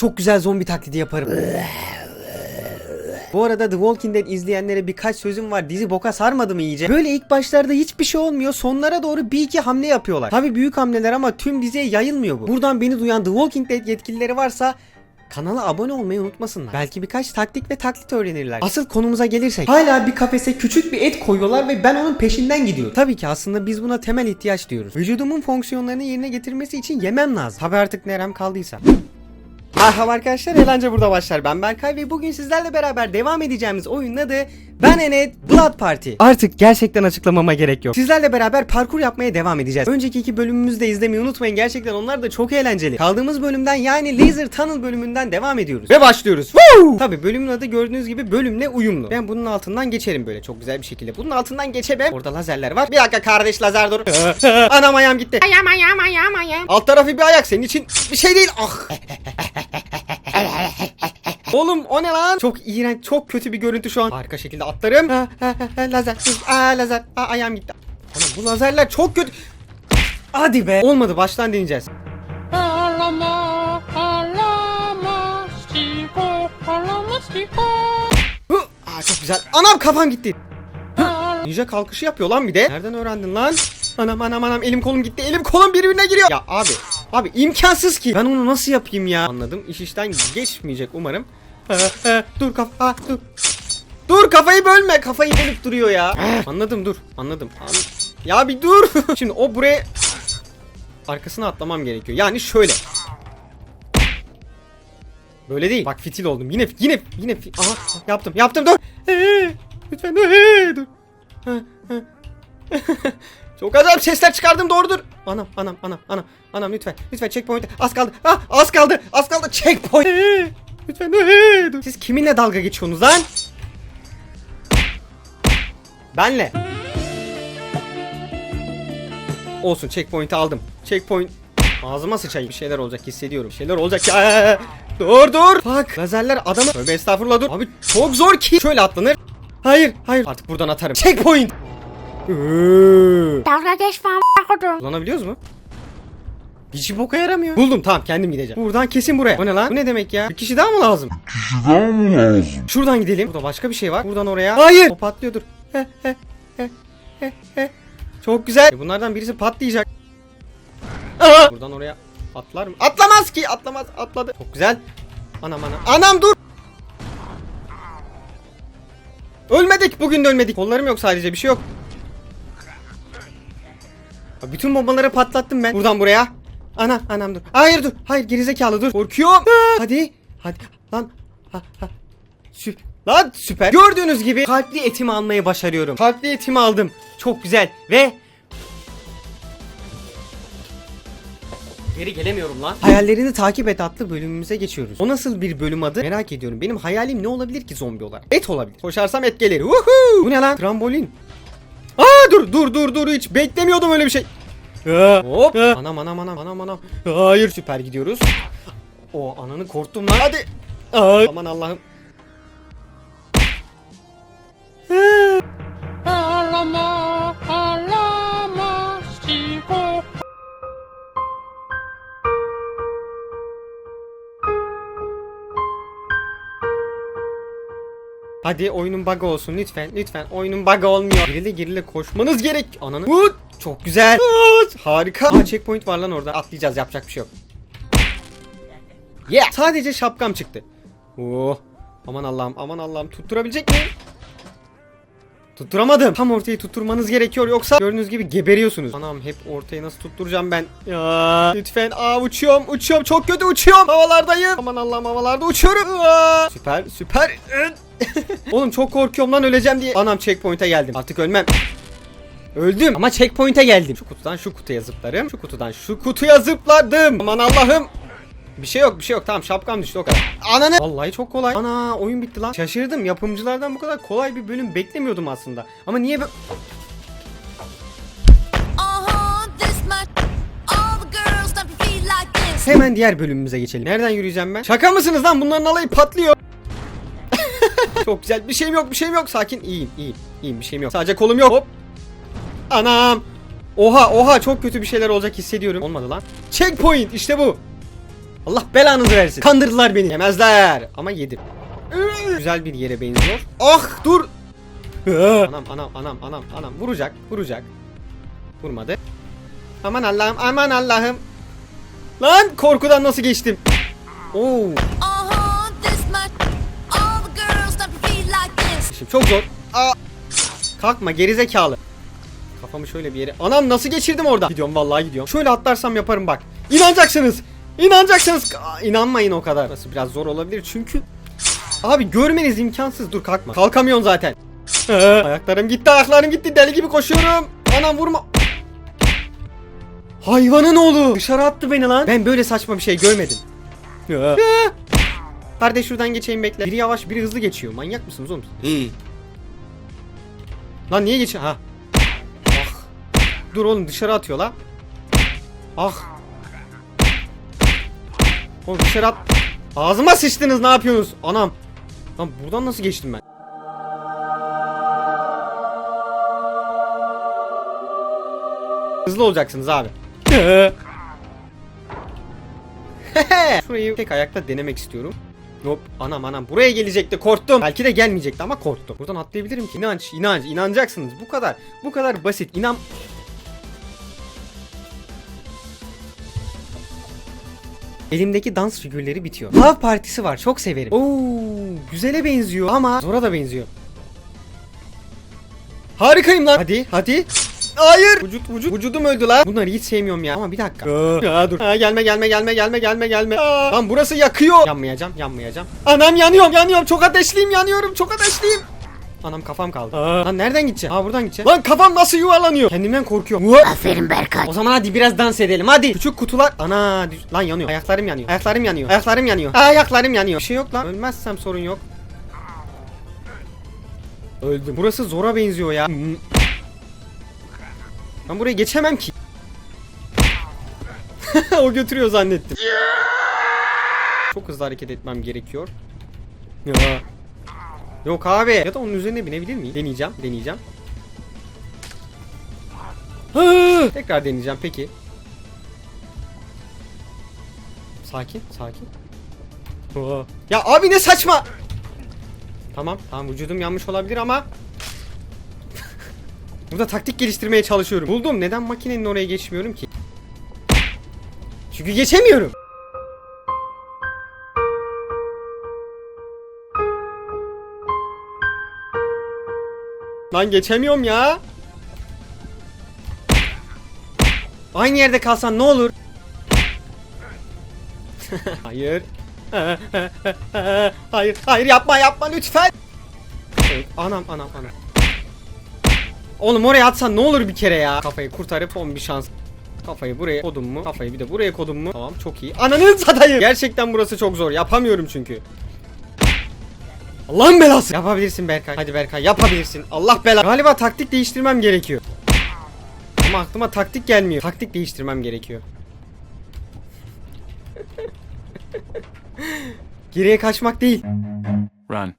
Çok güzel zombi taklidi yaparım. Bu arada The Walking Dead izleyenlere birkaç sözüm var. Dizi boka sarmadı mı iyice? Böyle ilk başlarda hiçbir şey olmuyor. Sonlara doğru bir iki hamle yapıyorlar. Tabi büyük hamleler ama tüm diziye yayılmıyor bu. Buradan beni duyan The Walking Dead yetkilileri varsa Kanala abone olmayı unutmasınlar. Belki birkaç taktik ve taklit öğrenirler. Asıl konumuza gelirsek. Hala bir kafese küçük bir et koyuyorlar ve ben onun peşinden gidiyorum. Tabii ki aslında biz buna temel ihtiyaç diyoruz. Vücudumun fonksiyonlarını yerine getirmesi için yemem lazım. Tabii artık nerem kaldıysa. Merhaba arkadaşlar, eğlence burada başlar. Ben Berkay ve bugün sizlerle beraber devam edeceğimiz oyunun adı Ben Enet Blood Party. Artık gerçekten açıklamama gerek yok. Sizlerle beraber parkur yapmaya devam edeceğiz. Önceki iki bölümümüzü de izlemeyi unutmayın. Gerçekten onlar da çok eğlenceli. Kaldığımız bölümden yani Laser Tunnel bölümünden devam ediyoruz. Ve başlıyoruz. Woo! Tabii bölümün adı gördüğünüz gibi bölümle uyumlu. Ben bunun altından geçerim böyle çok güzel bir şekilde. Bunun altından geçemem. Orada lazerler var. Bir dakika kardeş lazer dur. Anam ayağım gitti. Ayağım ayağım ayağım ayağım. Alt tarafı bir ayak senin için bir şey değil. Ah. Oğlum o ne lan? Çok iğrenç, çok kötü bir görüntü şu an. Harika şekilde atlarım. Ha, ha, ha, lazer. Aa lazer. Aa, ayağım gitti. Oğlum bu lazerler çok kötü. Hadi be. Olmadı baştan deneyeceğiz. Ağlama ağlama Siko ağlama Siko. Hı. Aa, çok güzel. Anam kafam gitti. Ninja kalkışı yapıyor lan bir de. Nereden öğrendin lan? Anam anam anam elim kolum gitti. Elim kolum birbirine giriyor. Ya abi. Abi imkansız ki. Ben onu nasıl yapayım ya? Anladım. İş işten geçmeyecek umarım. Dur kafa dur. Dur kafayı bölme. Kafayı bölüp duruyor ya. anladım dur. Anladım. An- ya bir dur. Şimdi o buraya arkasına atlamam gerekiyor. Yani şöyle. Böyle değil. Bak fitil oldum. Yine yine yine Aha yaptım. Yaptım dur. Ee, lütfen ee, dur. Çok acayip sesler çıkardım doğrudur. Anam anam anam anam anam lütfen lütfen checkpoint az kaldı. Ah az kaldı az kaldı checkpoint. Lütfen dur. Siz kiminle dalga geçiyorsunuz lan? Benle. Olsun checkpoint'i aldım. Checkpoint Ağzıma sıçayım. Bir şeyler olacak hissediyorum. Bir şeyler olacak ya. Dur dur. Bak lazerler adamı. Tövbe estağfurullah dur. Abi çok zor ki. Şöyle atlanır. Hayır hayır. Artık buradan atarım. Checkpoint. Dalga geçme a**kodum. Kullanabiliyoruz mu? Hiç boka yaramıyor. Buldum tamam kendim gideceğim. Buradan kesin buraya. O ne lan? Bu ne demek ya? Bir kişi daha mı lazım? Daha mı lazım? Şuradan gidelim. Burada başka bir şey var. Buradan oraya. Hayır. O patlıyordur. He, he, he, he, he. Çok güzel. E, Bunlardan birisi patlayacak. Aa! Buradan oraya atlar mı? Atlamaz ki. Atlamaz. Atladı. Çok güzel. Anam anam. Anam dur. Ölmedik. Bugün de ölmedik. Kollarım yok sadece. Bir şey yok. Bütün bombaları patlattım ben. Buradan buraya. Ana anam dur. Hayır dur. Hayır gerizekalı dur. Korkuyorum. Hadi. Hadi. Lan. Ha, ha. Süp Lan süper. Gördüğünüz gibi kalpli etimi almayı başarıyorum. Kalpli etimi aldım. Çok güzel. Ve Geri gelemiyorum lan. Hayallerini takip et adlı bölümümüze geçiyoruz. O nasıl bir bölüm adı merak ediyorum. Benim hayalim ne olabilir ki zombi olarak? Et olabilir. Koşarsam et gelir. Woohoo! Bu ne lan? Trambolin. Aa dur dur dur dur hiç beklemiyordum öyle bir şey. Aa, Hop. Anam anam anam anam anam. Hayır süper gidiyoruz. O ananı korktum lan. Hadi. Aa, aman Allah'ım. Hadi oyunun bug'ı olsun lütfen lütfen oyunun bug'ı olmuyor. Gerile gerile koşmanız gerek. Ananı. Vut. Çok güzel. Vut. Harika. Aa, checkpoint var lan orada. Atlayacağız yapacak bir şey yok. Yeah. Sadece şapkam çıktı. Oh. Aman Allah'ım aman Allah'ım tutturabilecek miyim? Tutturamadım. Tam ortayı tutturmanız gerekiyor yoksa gördüğünüz gibi geberiyorsunuz. Anam hep ortayı nasıl tutturacağım ben? Ya lütfen. Aa uçuyorum uçuyorum çok kötü uçuyorum. Havalardayım. Aman Allah'ım havalarda uçuyorum. Aa, süper süper. Oğlum çok korkuyorum lan öleceğim diye. Anam checkpoint'e geldim. Artık ölmem. Öldüm ama checkpoint'e geldim. Şu kutudan şu kutuya zıplarım. Şu kutudan şu kutuya zıpladım. Aman Allah'ım. Bir şey yok bir şey yok tamam şapkam düştü o kadar. Ananı. Vallahi çok kolay. Ana oyun bitti lan. Şaşırdım yapımcılardan bu kadar kolay bir bölüm beklemiyordum aslında. Ama niye this. Hemen diğer bölümümüze geçelim. Nereden yürüyeceğim ben? Şaka mısınız lan bunların alayı patlıyor. çok güzel bir şeyim yok bir şeyim yok. Sakin iyiyim iyiyim iyiyim bir şeyim yok. Sadece kolum yok. Hop. Anam. Oha oha çok kötü bir şeyler olacak hissediyorum. Olmadı lan. Checkpoint işte bu. Allah belanızı versin. Kandırdılar beni. Yemezler. Ama yedim. Güzel bir yere benziyor. Ah dur. anam anam anam anam anam. Vuracak vuracak. Vurmadı. Aman Allah'ım aman Allah'ım. Lan korkudan nasıl geçtim? Oo. Şimdi çok zor. Aa. Kalkma gerizekalı. Kafamı şöyle bir yere. Anam nasıl geçirdim orada? Gidiyorum vallahi gidiyorum. Şöyle atlarsam yaparım bak. İnanacaksınız. İnanacaksınız. Aa, İnanmayın o kadar. Nasıl biraz zor olabilir çünkü Abi görmeniz imkansız. Dur kalkma. Kalkamıyorsun zaten. Ee, ayaklarım gitti, ayaklarım gitti. Deli gibi koşuyorum. Anam vurma. Hayvanın oğlu. Dışarı attı beni lan. Ben böyle saçma bir şey görmedim. Ee. Kardeş şuradan geçeyim bekle. Biri yavaş, biri hızlı geçiyor. Manyak mısınız oğlum? Lan niye geçiyor? Ha. Ah. Dur oğlum dışarı atıyor la. Ah. Oğlum dışarı at. Ağzıma sıçtınız ne yapıyorsunuz? Anam. Lan buradan nasıl geçtim ben? Hızlı olacaksınız abi. Şurayı tek ayakta denemek istiyorum. Hop anam anam buraya gelecekti korktum. Belki de gelmeyecekti ama korktum. Buradan atlayabilirim ki. İnanç inanç inanacaksınız. Bu kadar. Bu kadar basit. İnan. Elimdeki dans figürleri bitiyor. Lav partisi var çok severim. Oo güzele benziyor ama zora da benziyor. Harikayım lan. Hadi hadi. Hayır. Vücut vücut. Vücudum öldü lan. Bunları hiç sevmiyorum ya. Ama bir dakika. Ya dur. Ha, gelme gelme gelme gelme gelme gelme. Aa, Lan burası yakıyor. Yanmayacağım yanmayacağım. Anam yanıyorum yanıyorum. Çok ateşliyim yanıyorum. Çok ateşliyim. Anam kafam kaldı. Lan nereden gideceğim? Aa buradan gideceğim. Lan kafam nasıl yuvarlanıyor? Kendimden korkuyorum. Aferin Berkay. O zaman hadi biraz dans edelim hadi. Küçük kutular. Ana düş- lan yanıyor. Ayaklarım yanıyor. Ayaklarım yanıyor. Ayaklarım yanıyor. Ayaklarım yanıyor. Bir şey yok lan. Ölmezsem sorun yok. Öldüm. Burası zora benziyor ya. Hmm. Ben buraya geçemem ki. o götürüyor zannettim. Çok hızlı hareket etmem gerekiyor. Ya. Yok abi. Ya da onun üzerine binebilir miyim? Deneyeceğim. Deneyeceğim. Tekrar deneyeceğim peki. Sakin, sakin. Ya abi ne saçma. Tamam, tamam vücudum yanmış olabilir ama Burada taktik geliştirmeye çalışıyorum. Buldum. Neden makinenin oraya geçmiyorum ki? Çünkü geçemiyorum. Lan geçemiyorum ya. Aynı yerde kalsan ne olur? hayır. hayır, hayır yapma yapma lütfen. Anam anam anam. Oğlum oraya atsan ne olur bir kere ya. Kafayı kurtarıp son bir şans. Kafayı buraya kodum mu? Kafayı bir de buraya kodum mu? Tamam çok iyi. Ananı satayım. Gerçekten burası çok zor. Yapamıyorum çünkü. Allah'ın belası. Yapabilirsin Berkay. Hadi Berkay yapabilirsin. Allah bela. Galiba taktik değiştirmem gerekiyor. Ama aklıma taktik gelmiyor. Taktik değiştirmem gerekiyor. Geriye kaçmak değil. Run.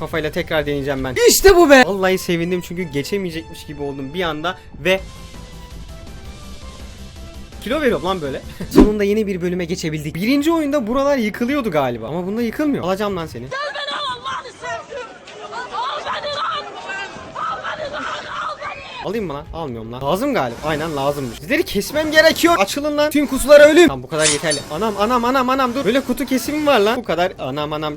Kafayla tekrar deneyeceğim ben. İşte bu be. Vallahi sevindim çünkü geçemeyecekmiş gibi oldum bir anda ve Kilo veriyorum lan böyle. Sonunda yeni bir bölüme geçebildik. Birinci oyunda buralar yıkılıyordu galiba. Ama bunda yıkılmıyor. Alacağım lan seni. Alayım mı lan? Almıyorum lan. Lazım galiba. Aynen lazımmış. Sizleri kesmem gerekiyor. Açılın lan. Tüm kutular ölüm. Tamam bu kadar yeterli. Anam anam anam anam dur. Böyle kutu kesimi var lan. Bu kadar. Anam anam.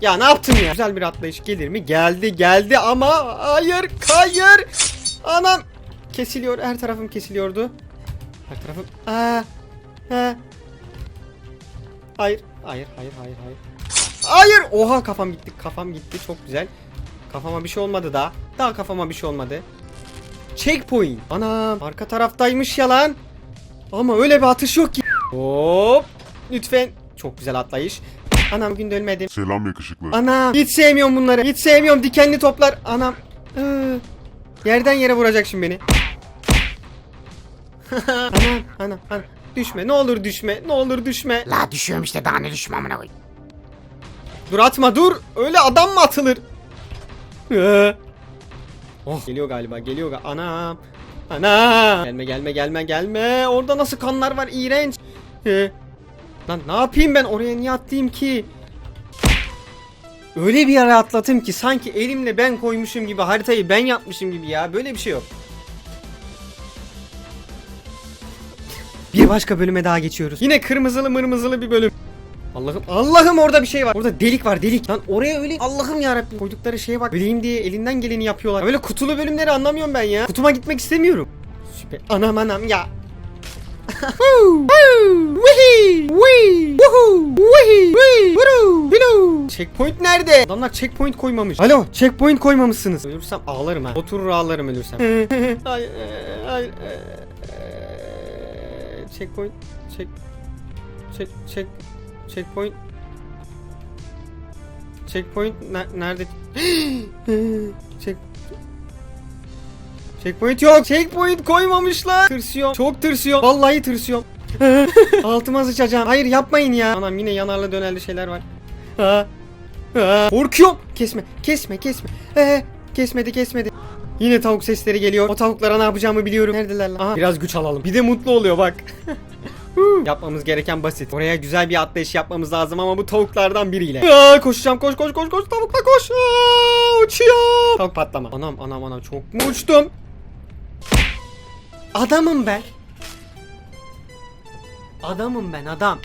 Ya ne yaptım ya? Güzel bir atlayış gelir mi? Geldi geldi ama hayır hayır. Anam. Kesiliyor. Her tarafım kesiliyordu. Her tarafım. Aa. Ha. Hayır. Hayır hayır hayır hayır. Hayır. Oha kafam gitti. Kafam gitti. Çok güzel. Kafama bir şey olmadı daha. Daha kafama bir şey olmadı. Checkpoint. Anam arka taraftaymış ya lan. Ama öyle bir atış yok ki. Hop. Lütfen. Çok güzel atlayış. Anam bugün de ölmedim. Selam yakışıklı. Anam hiç sevmiyorum bunları. Hiç sevmiyorum dikenli toplar. Anam. Iı. Yerden yere vuracak şimdi beni. Anam anam anam. Düşme ne olur düşme. Ne olur düşme. La düşüyorum işte daha ne düşmem amına koy. Dur atma dur. Öyle adam mı atılır? Iı. Oh geliyor galiba geliyor ga- anam. Anam. Gelme gelme gelme gelme. Orada nasıl kanlar var iğrenç. Ee, lan ne yapayım ben oraya niye atlayayım ki? Öyle bir yere atlatayım ki sanki elimle ben koymuşum gibi haritayı ben yapmışım gibi ya. Böyle bir şey yok. Bir başka bölüme daha geçiyoruz. Yine kırmızılı mırmızılı bir bölüm. Allah'ım Allah'ım orada bir şey var. Orada delik var delik. Lan oraya öyle Allah'ım ya Koydukları şeye bak. Öleyim diye elinden geleni yapıyorlar. Böyle kutulu bölümleri anlamıyorum ben ya. Kutuma gitmek istemiyorum. Süper. Anam anam ya. Checkpoint nerede? Adamlar checkpoint koymamış. Alo, checkpoint koymamışsınız. Ölürsem ağlarım ha. Oturur ağlarım ölürsem. hayır, hayır. Checkpoint, check, check, check, checkpoint. Checkpoint ne- nerede? check, Checkpoint yok. Checkpoint koymamışlar. Tırsıyorum. Çok tırsıyorum. Vallahi tırsıyorum. Altıma sıçacağım. Hayır yapmayın ya. Anam yine yanarlı dönerli şeyler var. Ha. Ha. Korkuyorum. Kesme. Kesme kesme. Ee, kesmedi kesmedi. Yine tavuk sesleri geliyor. O tavuklara ne yapacağımı biliyorum. Neredeler lan? Aha, biraz güç alalım. Bir de mutlu oluyor bak. Yapmamız gereken basit. Oraya güzel bir atlayış yapmamız lazım ama bu tavuklardan biriyle. Aa, koşacağım koş koş koş koş tavukla koş. Aa, uçuyor. Tavuk patlama. Anam anam anam çok mu uçtum? Adamım ben. Adamım ben adam.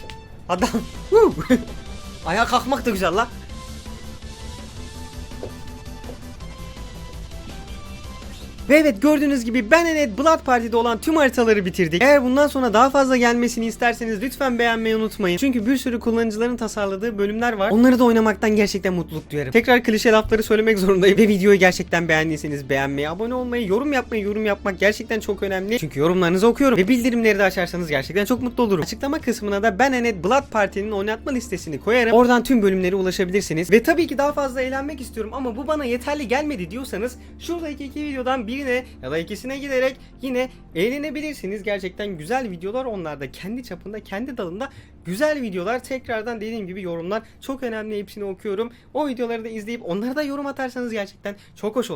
Adam. Ayağa kalkmak da güzel la. Ve evet gördüğünüz gibi Ben Enet Blood Party'de olan tüm haritaları bitirdik. Eğer bundan sonra daha fazla gelmesini isterseniz lütfen beğenmeyi unutmayın. Çünkü bir sürü kullanıcıların tasarladığı bölümler var. Onları da oynamaktan gerçekten mutluluk duyarım. Tekrar klişe lafları söylemek zorundayım. Ve videoyu gerçekten beğendiyseniz beğenmeyi, abone olmayı, yorum yapmayı, yorum yapmak gerçekten çok önemli. Çünkü yorumlarınızı okuyorum. Ve bildirimleri de açarsanız gerçekten çok mutlu olurum. Açıklama kısmına da Ben Enet Blood Party'nin oynatma listesini koyarım. Oradan tüm bölümlere ulaşabilirsiniz. Ve tabii ki daha fazla eğlenmek istiyorum ama bu bana yeterli gelmedi diyorsanız şuradaki iki videodan birine ya da ikisine giderek yine eğlenebilirsiniz. Gerçekten güzel videolar onlar da kendi çapında, kendi dalında güzel videolar. Tekrardan dediğim gibi yorumlar çok önemli. Hepsini okuyorum. O videoları da izleyip onlara da yorum atarsanız gerçekten çok hoş olur.